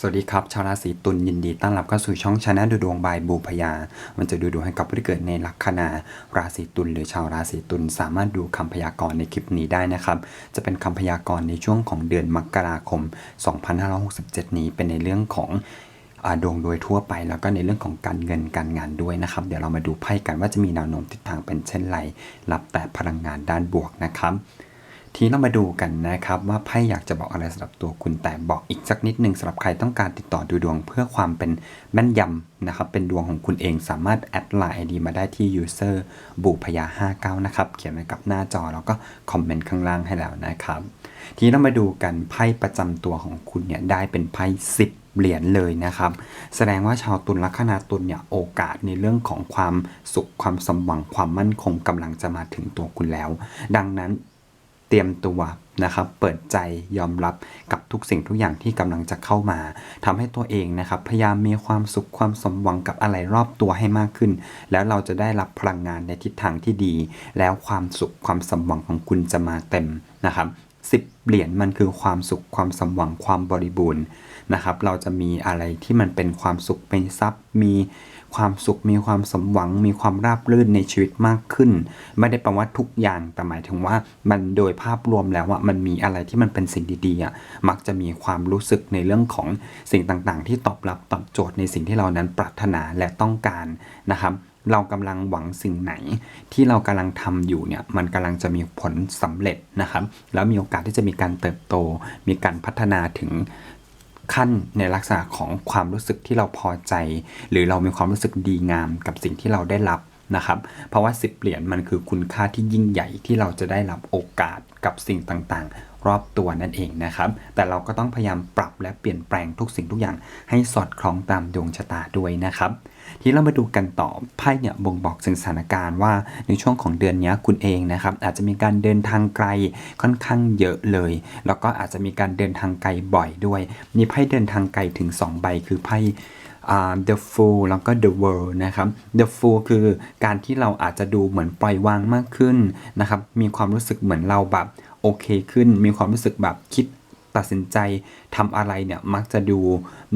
สวัสดีครับ ชาวราศีตุลยินดีต้อนรับเข้าสู่ช่องชาแนลดูดวงบายบูพยา มันจะดูดวงให้กับผู้ที่เกิดในลัคนาราศีตุลหรือชาวราศีตุลสามารถดูคำพยากรณ์ในคลิปนี้ได้นะครับ จะเป็นคำพยากรณ์ในช่วงของเดือนมกราคม 2567 นี้เป็นในเรื่องของดวงโดยทั่วไปแล้วก็ในเรื่องของการเงินการงานด้วยนะครับ เดี๋ยวเรามาดูไพ่กันว่าจะมีแนวโน้มทิศทางเป็นเช่นไรรับแต่พลังงานด้านบวกนะครับ ทีนี้เรามาดูกันนะครับว่าไพ่อยากจะบอกอะไรสำหรับตัวคุณแต่บอกอีกสักนิดหนึ่งสำหรับใครต้องการติดต่อดูดวงเพื่อความเป็นแม่นยำนะครับ เป็นดวงของคุณเองสามารถแอดไลน์ ID มาได้ที่ user บุพยา59 นะครับ เขียนไว้กับหน้าจอแล้วก็คอมเมนต์ข้างล่างให้แล้วนะครับ ทีนี้เรามาดูกันไพ่ประจำตัวของคุณเนี่ยได้เป็นไพ่10เหรียญเลยนะครับ แสดงว่าชาวตุลลัคนาตุลเนี่ยโอกาสในเรื่องของความสุขความสมหวังความมั่นคงกำลังจะมาถึงตัวคุณแล้ว ดังนั้น เตรียมตัวนะครับ เปิดใจยอมรับกับทุกสิ่งทุกอย่างที่กำลังจะเข้ามาทำให้ตัวเองนะครับ พยายามมีความสุขความสมหวังกับอะไรรอบตัวให้มากขึ้น แล้วเราจะได้รับพลังงานในทิศทางที่ดี แล้วความสุขความสมหวังของคุณจะมาเต็มนะครับสิบเหรียญมันคือความสุขความสมหวังความบริบูรณ์ นะครับ เราจะมีอะไรที่มันเป็นความสุขเป็นทรัพย์ มีความสุข มีความสมหวัง มีความราบรื่นในชีวิตมากขึ้น ไม่ได้แปลว่าทุกอย่างแต่หมายถึงว่ามันโดยภาพรวมแล้วอะมันมีอะไรที่มันเป็นสิ่งดีๆอะมักจะมีความรู้สึกในเรื่องของสิ่งต่างๆ ที่ตอบรับตอบโจทย์ในสิ่งที่เรานั้นปรารถนาและต้องการนะครับเรากำลังหวังสิ่งไหนที่เรากำลังทำอยู่เนี่ยมันกำลังจะมีผลสำเร็จนะครับ แล้วมีโอกาสที่จะมีการเติบโต มีการพัฒนาถึง ขั้นในลักษณะของความรู้สึกที่เราพอใจ หรือเรามีความรู้สึกดีงามกับสิ่งที่เราได้รับนะครับเพราะว่าสิบเหรียญมันคือคุณค่าที่ยิ่งใหญ่ที่เราจะได้รับโอกาสกับสิ่งต่างๆ รอบตัวนั่นเองนะครับ แต่เราก็ต้องพยายามปรับและเปลี่ยนแปลงทุกสิ่งทุกอย่างให้สอดคล้องตามดวงชะตาด้วยนะครับ ทีนี้เรามาดูกันต่อไพ่เนี่ยบ่งบอกถึงสถานการณ์ว่าในช่วงของเดือนนี้คุณเองนะครับอาจจะมีการเดินทางไกลค่อนข้างเยอะเลย แล้วก็อาจจะมีการเดินทางไกลบ่อยด้วย มีไพ่เดินทางไกลถึง 2 ใบคือไพ่อ่า The Fool แล้วก็ The World นะครับ The Fool คือการที่เราอาจจะดูเหมือนปล่อยวางมากขึ้นนะครับ มีความรู้สึกเหมือนเราแบบโอเคขึ้น มีความรู้สึกแบบคิดตัดสินใจทำอะไรเนี่ยมักจะดู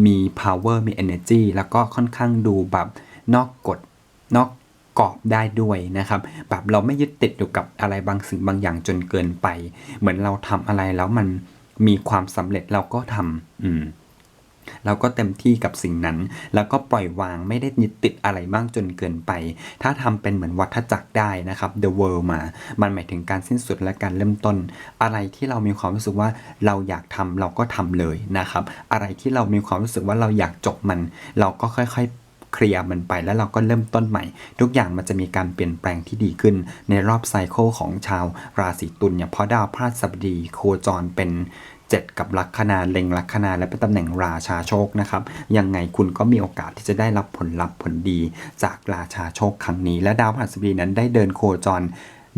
มี power มี energy แล้วก็ค่อนข้างดูแบบ นอกกฎนอกกรอบได้ด้วยนะครับแบบเราไม่ยึดติดอยู่กับอะไรบางสิ่งบางอย่างจนเกินไป เหมือนเราทำอะไรแล้วมันมีความสำเร็จเราก็ทำอืมเราก็เต็มที่กับสิ่งนั้น แล้วก็ปล่อยวางไม่ได้ยึดติดอะไรมากจนเกินไป ถ้าทำเป็นเหมือนวัฏจักรได้นะครับ the world มา มันหมายถึงการสิ้นสุดและการเริ่มต้น อะไรที่เรามีความรู้สึกว่าเราอยากทำเราก็ทำเลยนะครับ อะไรที่เรามีความรู้สึกว่าเราอยากจบมัน เราก็ค่อยๆ เคลียร์มันไปแล้วเราก็เริ่มต้นใหม่ ทุกอย่างมันจะมีการเปลี่ยนแปลงที่ดีขึ้น ในรอบไซเคิลของชาวราศีตุลเนี่ยเพราะดาวพฤหัสบดีโคจรเป็น7กับลัคนาเล็งลัคนาและเป็นตำแหน่งราชาโชคนะครับยังไงคุณก็มีโอกาสที่จะได้รับผลลัพธ์ผลดีจากราชาโชคครั้งนี้ และดาวพฤหัสบดีนั้นได้เดินโคจร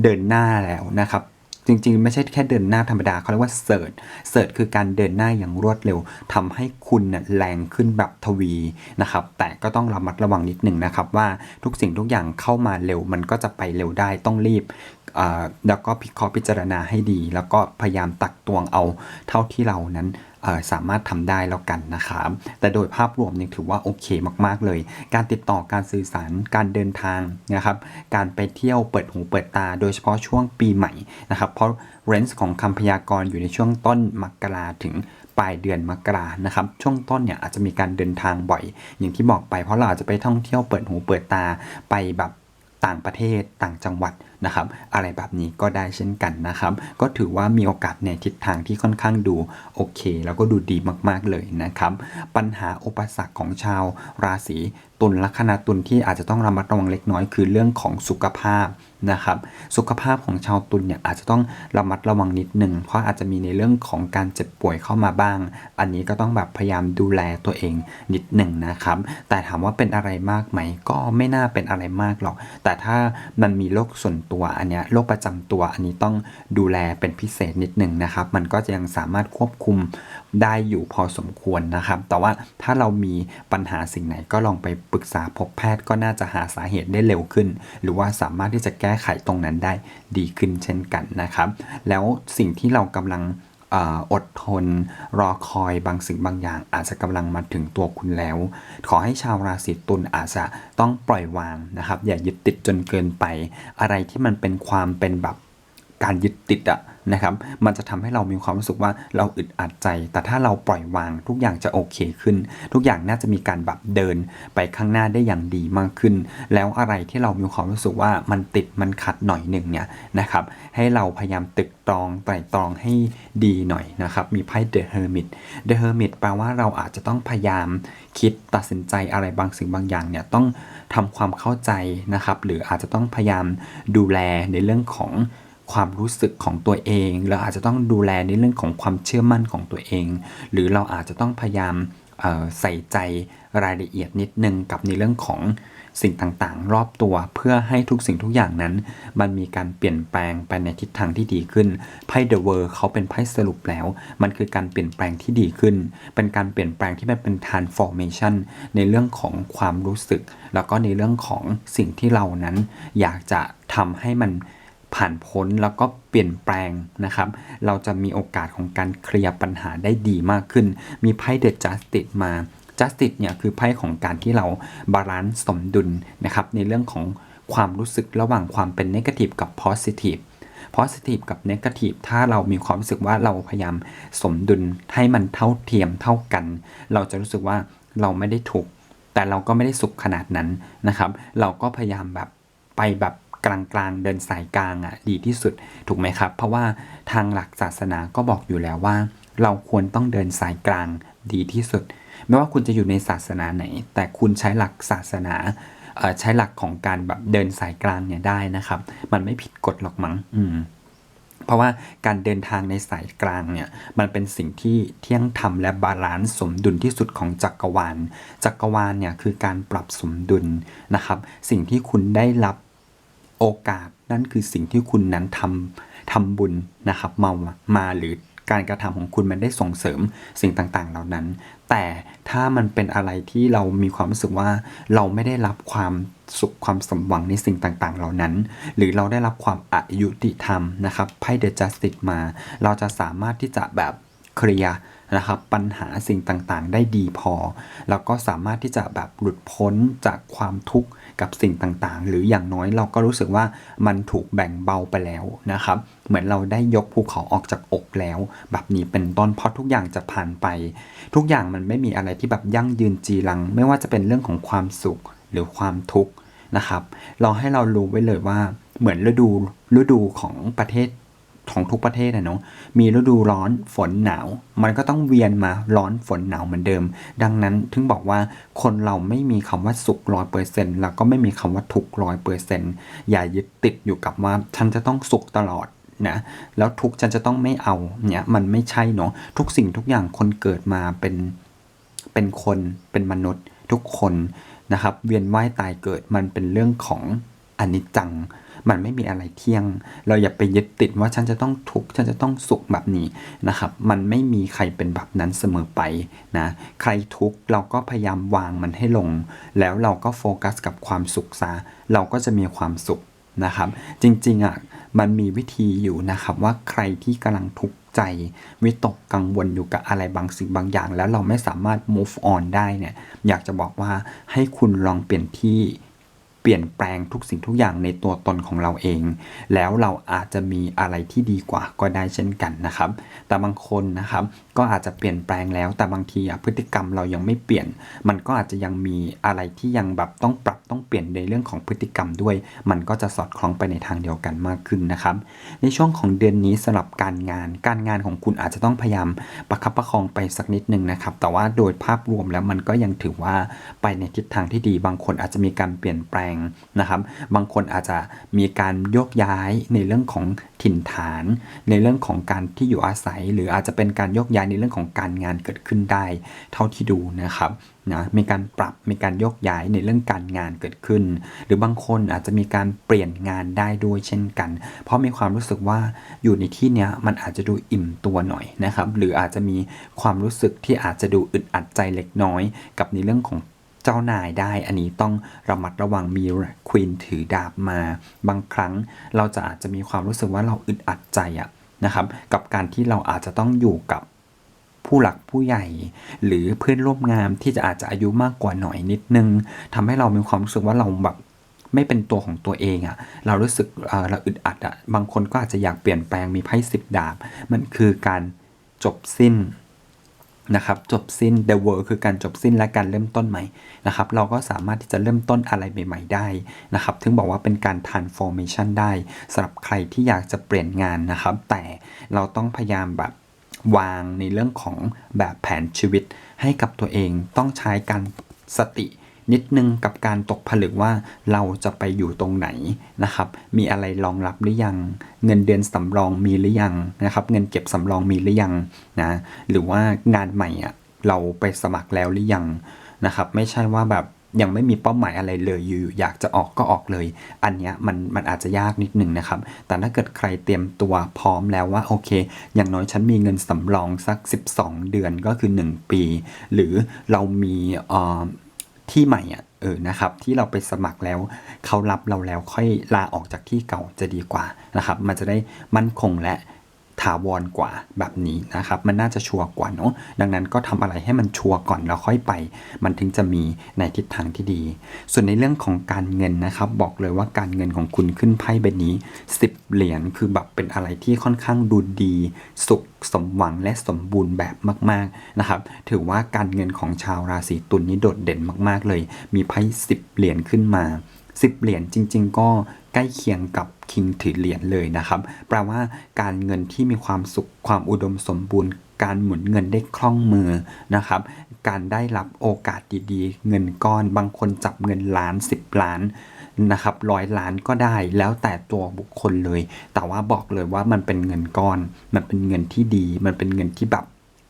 เดินหน้าแล้วนะครับ จริง ๆ ไม่ใช่แค่เดินหน้าธรรมดาเขาเรียกว่าเสิร์ชเสิร์ชคือการเดินหน้าอย่างรวดเร็วทำให้คุณน่ะแรงขึ้นแบบทวีนะครับ แต่ก็ต้องระมัดระวังนิดหนึ่งนะครับว่าทุกสิ่งทุกอย่างเข้ามาเร็ว มันก็จะไปเร็วได้ต้องรีบแล้วก็พิเคราะห์พิจารณาให้ดี แล้วก็พยายามตักตวงเอาเท่าที่เรานั้น สามารถทำได้แล้วกันนะครับแต่โดยภาพรวมเนี่ยถือว่าโอเคมาก ๆ เลย การติดต่อการสื่อสารการเดินทางนะครับการไปเที่ยวเปิดหูเปิดตา โดยเฉพาะช่วงปีใหม่นะครับเพราะเรนส์ของคำพยากรณ์อยู่ในช่วงต้นมกราถึงปลายเดือนมกรานะครับช่วงต้นเนี่ยอาจจะมีการเดินทางบ่อย อย่างที่บอกไปเพราะเราอาจจะไปท่องเที่ยวเปิดหูเปิดตาไปแบบต่างประเทศต่างจังหวัด นะครับ อะไรแบบนี้ก็ได้เช่นกันนะครับ ก็ถือว่ามีโอกาสในทิศทางที่ค่อนข้างดูโอเค แล้วก็ดูดีมากๆเลยนะครับ ปัญหาอุปสรรคของชาวราศีตุลลัคนาตุลที่อาจจะต้องระมัดระวังเล็กน้อยคือเรื่องของสุขภาพนะครับ สุขภาพของชาวตุลเนี่ยอาจจะต้องระมัดระวังนิดหนึ่งเพราะอาจจะมีในเรื่องของการเจ็บป่วยเข้ามาบ้าง อันนี้ก็ต้องแบบพยายามดูแลตัวเองนิดหนึ่งนะครับ แต่ถามว่าเป็นอะไรมากไหมก็ไม่น่าเป็นอะไรมากหรอก แต่ถ้ามันมีโรคส่วนตัวอันเนี้ยโรคประจำตัวอันนี้ต้องดูแลเป็นพิเศษนิดหนึ่งนะครับ มันก็จะยังสามารถควบคุมได้อยู่พอสมควรนะครับ แต่ว่าถ้าเรามีปัญหาสิ่งไหนก็ลองไปปรึกษาพบแพทย์ก็น่าจะหาสาเหตุได้เร็วขึ้น หรือว่าสามารถที่จะแก้ไขตรงนั้นได้ดีขึ้นเช่นกันนะครับ แล้วสิ่งที่เรากำลัง อดทน รอคอยบางสิ่งบางอย่าง อาจจะกำลังมาถึงตัวคุณแล้ว ขอให้ชาวราศีตุลอาจจะต้องปล่อยวางนะครับ อย่ายึดติดจนเกินไป อะไรที่มันเป็นความเป็นแบบการยึดติดอะ นะครับ มันจะทำให้เรามีความรู้สึกว่าเราอึดอัดใจ แต่ถ้าเราปล่อยวางทุกอย่างจะโอเคขึ้น ทุกอย่างน่าจะมีการแบบเดินไปข้างหน้าได้อย่างดีมากขึ้น แล้วอะไรที่เรามีความรู้สึกว่ามันติดมันขัดหน่อยหนึ่งเนี่ยนะครับ ให้เราพยายามตึกตรองไตรตรองให้ดีหน่อยนะครับ มีไพ่ The Hermit The Hermit แปลว่าเราอาจจะต้องพยายามคิดตัดสินใจอะไรบางสิ่งบางอย่างเนี่ยต้องทำความเข้าใจนะครับ หรืออาจจะต้องพยายามดูแลในเรื่องของ ความรู้สึกของตัวเอง เราอาจจะต้องดูแลในเรื่องของความเชื่อมั่นของตัวเอง หรือเราอาจจะต้องพยายามใส่ใจรายละเอียดนิดนึงกับในเรื่องของสิ่งต่างๆ รอบตัวเพื่อให้ทุกสิ่งทุกอย่างนั้น มันมีการเปลี่ยนแปลงไปในทิศทางที่ดีขึ้นไพ่ The World เขาเป็นไพ่สรุปแล้ว มันคือการเปลี่ยนแปลงที่ดีขึ้น เป็นการเปลี่ยนแปลงที่มันเป็น transformation ในเรื่องของความรู้สึก แล้วก็ในเรื่องของสิ่งที่เรานั้น อยากจะทำให้มัน ผ่านพ้นแล้วก็เปลี่ยนแปลงนะครับ เราจะมีโอกาสของการเคลียร์ปัญหาได้ดีมากขึ้น มีไพ่เด e จัสติ e มา justice เนี่ยคือไพ่ของการที่เราบาลานซ์สมดุลนะครับในเรื่องของความรู้สึกระหว่างความเป็น negative กับ positive positive กับ negative ถ้าเรามีความรู้สึกว่าเราพยายามสมดุลให้มันเท่าเทียมเท่ากัน เราจะรู้สึกว่าเราไม่ได้ถูก แต่เราก็ไม่ได้สุขขนาดนั้นนะครับ เราก็พยายามแบบไปแบบ กลางๆ เดินสายกลางอะดีที่สุดถูกไหมครับ เพราะว่าทางหลักศาสนาก็บอกอยู่แล้วว่า เราควรต้องเดินสายกลางดีที่สุด ไม่ว่าคุณจะอยู่ในศาสนาไหน แต่คุณใช้หลักศาสนาใช้หลักของการแบบเดินสายกลางเนี่ยได้นะครับ มันไม่ผิดกฎหรอกมั้งอืมเพราะว่าการเดินทางในสายกลางเนี่ยมันเป็นสิ่งที่เที่ยงธรรมและบาลานซ์สมดุลที่สุดของจักรวาล จักรวาลเนี่ยคือการปรับสมดุลนะครับ สิ่งที่คุณได้รับ โอกาสนั่นคือสิ่งที่คุณนั้นทำทำบุญนะครับมามาหรือการกระทำของคุณมันได้ส่งเสริมสิ่งต่างๆ เหล่านั้น แต่ถ้ามันเป็นอะไรที่เรามีความรู้สึกว่าเราไม่ได้รับความสุขความสมหวังในสิ่งต่างๆ เหล่านั้น หรือเราได้รับความอายุติธรรมนะครับไพ่เดอะจัสติสมา เราจะสามารถที่จะแบบเคลียร์นะครับปัญหาสิ่งต่างๆ ได้ดีพอ แล้วก็สามารถที่จะแบบหลุดพ้นจากความทุกข์ กับสิ่งต่างๆ หรืออย่างน้อยเราก็รู้สึกว่ามันถูกแบ่งเบาไปแล้วนะครับ เหมือนเราได้ยกภูเขาออกจากอกแล้ว แบบนี้เป็นต้นเพราะทุกอย่างจะผ่านไป ทุกอย่างมันไม่มีอะไรที่แบบยั่งยืนจีรัง ไม่ว่าจะเป็นเรื่องของความสุขหรือความทุกข์นะครับ เราให้เรารู้ไว้เลยว่าเหมือนฤดูฤดูของประเทศ ของทุกประเทศนะเนาะมีฤดูร้อนฝนหนาว มันก็ต้องเวียนมาร้อนฝนหนาวเหมือนเดิม ดังนั้นถึงบอกว่าคนเราไม่มีคำว่าสุขร้อยเปอร์เซ็นต์แล้วก็ไม่มีคำว่าทุกร้อยเปอร์เซ็นต์อย่ายึดติดอยู่กับว่าฉันจะต้องสุขตลอดนะแล้วทุกฉันจะต้องไม่เอาเนี่ยมันไม่ใช่เนาะทุกสิ่งทุกอย่างคนเกิดมาเป็นเป็นคนเป็นมนุษย์ทุกคนนะครับ เวียนว่ายตายเกิดมันเป็นเรื่องของอนิจจัง มันไม่มีอะไรเที่ยง เราอย่าไปยึดติดว่าฉันจะต้องทุกข์ฉันจะต้องสุขแบบนี้นะครับ มันไม่มีใครเป็นแบบนั้นเสมอไปนะใครทุกข์เราก็พยายามวางมันให้ลง แล้วเราก็โฟกัสกับความสุขซะเราก็จะมีความสุขนะครับ จริงๆอะมันมีวิธีอยู่นะครับว่าใครที่กำลังทุกข์ใจวิตกกังวลอยู่กับอะไรบางสิ่งบางอย่าง แล้วเราไม่สามารถ move on ได้เนี่ยอยากจะบอกว่าให้คุณลองเปลี่ยนที่ เปลี่ยนแปลงทุกสิ่งทุกอย่างในตัวตนของเราเอง แล้วเราอาจจะมีอะไรที่ดีกว่าก็ได้เช่นกันนะครับ แต่บางคนนะครับก็อาจจะเปลี่ยนแปลงแล้ว แต่บางทีพฤติกรรมเรายังไม่เปลี่ยน มันก็อาจจะยังมีอะไรที่ยังแบบต้องปรับต้องเปลี่ยนในเรื่องของพฤติกรรมด้วย มันก็จะสอดคล้องไปในทางเดียวกันมากขึ้นนะครับ ในช่วงของเดือนนี้สำหรับการงาน การงานของคุณอาจจะต้องพยายามประคับประคองไปสักนิดนึงนะครับ แต่ว่าโดยภาพรวมแล้วมันก็ยังถือว่าไปในทิศทางที่ดี บางคนอาจจะมีการเปลี่ยนแปลงนะครับ บางคนอาจจะมีการโยกย้ายในเรื่องของถิ่นฐาน ในเรื่องของการที่อยู่อาศัย หรืออาจจะเป็นการโยกย้ายในเรื่องของการงานเกิดขึ้นได้ เท่าที่ดูนะครับนะมีการปรับมีการโยกย้ายในเรื่องการงานเกิดขึ้น หรือบางคนอาจจะมีการเปลี่ยนงานได้ด้วยเช่นกัน เพราะมีความรู้สึกว่าอยู่ในที่เนี้ยมันอาจจะดูอิ่มตัวหน่อยนะครับ หรืออาจจะมีความรู้สึกที่อาจจะดูอึดอัดใจเล็กน้อย กับในเรื่องของ เจ้านายได้ อันนี้ต้องระมัดระวังมีควีนถือดาบมา บางครั้งเราจะอาจจะมีความรู้สึกว่าเราอึดอัดใจอะนะครับ กับการที่เราอาจจะต้องอยู่กับผู้หลักผู้ใหญ่ หรือเพื่อนร่วมงานที่จะอาจจะอายุมากกว่าหน่อยนิดนึงทำให้เรามีความรู้สึกว่าเราแบบไม่เป็นตัวของตัวเองอะ่ะ เรารู้สึกเอ่อเราอึดอัดอะ่ะ บางคนก็อาจจะอยากเปลี่ยนแปลงมีไพ่สิบดาบ มันคือการจบสิ้น นะครับจบสิ้น the world คือการจบสิ้นและการเริ่มต้นใหม่นะครับเราก็สามารถที่จะเริ่มต้นอะไรใหม่ ๆ ได้นะครับถึงบอกว่าเป็นการ transformation ได้สำหรับใครที่อยากจะเปลี่ยนงานนะครับ แต่เราต้องพยายามแบบวางในเรื่องของแบบแผนชีวิตให้กับตัวเองต้องใช้การสติ นิดนึงกับการตกผลึกว่าเราจะไปอยู่ตรงไหนนะครับ มีอะไรรองรับหรือยัง เงินเดือนสำรองมีหรือยังนะครับ เงินเก็บสำรองมีหรือยังนะ หรือว่างานใหม่อะเราไปสมัครแล้วหรือยังนะครับ ไม่ใช่ว่าแบบยังไม่มีเป้าหมายอะไรเลยอยู่อยากจะออกก็ออกเลย อันเนี้ยมันมันอาจจะยากนิดหนึ่งนะครับ แต่ถ้าเกิดใครเตรียมตัวพร้อมแล้วว่าโอเค อย่างน้อยฉันมีเงินสำรองสัก 12 เดือนก็คือ 1 ปี หรือเรามีเอ่อ ที่ใหม่อะเออนะครับ ที่เราไปสมัครแล้วเขารับเราแล้วค่อยลาออกจากที่เก่าจะดีกว่านะครับ มันจะได้มั่นคงและ ถาวรกว่าแบบนี้นะครับ มันน่าจะชัวร์กว่าเนาะดังนั้นก็ทำอะไรให้มันชัวร์ก่อนแล้วค่อยไป มันถึงจะมีในทิศทางที่ดี ส่วนในเรื่องของการเงินนะครับ บอกเลยว่าการเงินของคุณขึ้นไพ่ใบนี้ 10 เหรียญคือแบบเป็นอะไรที่ค่อนข้างดูดี สุขสมหวังและสมบูรณ์แบบมากๆนะครับ ถือว่าการเงินของชาวราศีตุลนนี้โดดเด่นมาก ๆ เลย มีไพ่10 เหรียญขึ้นมา10เหรียญจริง ๆ ก็ ใกล้เคียงกับคิงถือเหรียญเลยนะครับ แปลว่าการเงินที่มีความสุขความอุดมสมบูรณ์ การหมุนเงินได้คล่องมือนะครับ การได้รับโอกาสดีๆ เงินก้อนบางคนจับเงินล้าน 10 ล้านนะครับร้อยล้านก็ได้แล้วแต่ตัวบุคคลเลย แต่ว่าบอกเลยว่ามันเป็นเงินก้อน มันเป็นเงินที่ดี มันเป็นเงินที่แบบ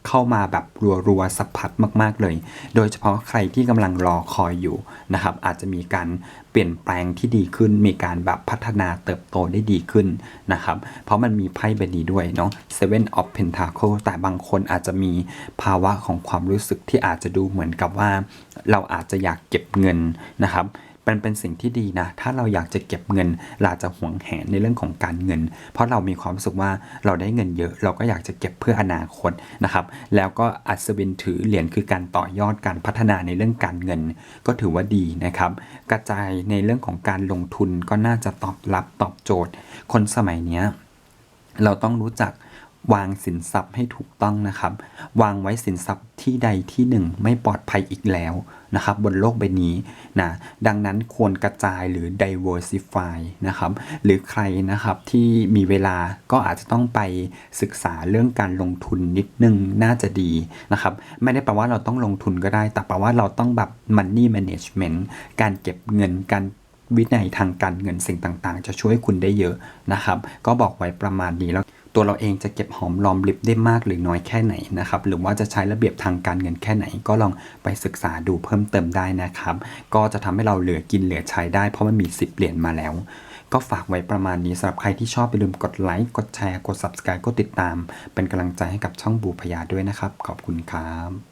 เข้ามาแบบรัวๆสัพพัดมากๆเลย โดยเฉพาะใครที่กำลังรอคอยอยู่นะครับอาจจะมีการเปลี่ยนแปลงที่ดีขึ้น มีการแบบพัฒนาเติบโตได้ดีขึ้นนะครับเพราะมันมีไพ่ใบนี้ด้วยเนาะ Seven of Pentacle แต่บางคนอาจจะมีภาวะของความรู้สึกที่อาจจะดูเหมือนกับว่า เราอาจจะอยากเก็บเงินนะครับ มันเป็นสิ่งที่ดีนะ ถ้าเราอยากจะเก็บเงินเราจะหวงแหนในเรื่องของการเงิน เพราะเรามีความรู้สึกว่าเราได้เงินเยอะ เราก็อยากจะเก็บเพื่ออนาคตนะครับ แล้วก็อัศวินถือเหรียญคือการต่อยอดการพัฒนาในเรื่องการเงิน ก็ถือว่าดีนะครับ กระจายในเรื่องของการลงทุนก็น่าจะตอบรับตอบโจทย์ คนสมัยเนี้ยเราต้องรู้จัก วางสินทรัพย์ให้ถูกต้องนะครับ วางไว้สินทรัพย์ที่ใดที่หนึ่งไม่ปลอดภัยอีกแล้วนะครับ บนโลกใบนี้นะดังนั้นควรกระจายหรือ diversify นะครับ หรือใครนะครับที่มีเวลาก็อาจจะต้องไปศึกษาเรื่องการลงทุนนิดนึงน่าจะดีนะครับ ไม่ได้แปลว่าเราต้องลงทุนก็ได้ แต่แปลว่าเราต้องแบบ money management การเก็บเงินการ วินัยทางการเงินสิ่งต่างๆ จะช่วยคุณได้เยอะนะครับ ก็บอกไว้ประมาณนี้แล้วตัวเราเองจะเก็บหอมรอมริบได้มากหรือน้อยแค่ไหนนะครับ หรือว่าจะใช้ระเบียบทางการเงินแค่ไหน ก็ลองไปศึกษาดูเพิ่มเติมได้นะครับ ก็จะทำให้เราเหลือกินเหลือใช้ได้เพราะมันมี 10 เหรียญมาแล้ว ก็ฝากไว้ประมาณนี้สำหรับใครที่ชอบอย่าลืมกดไลค์กดแชร์กด subscribe กดติดตาม เป็นกำลังใจให้กับช่องบูพยาด้วยนะครับ ขอบคุณครับ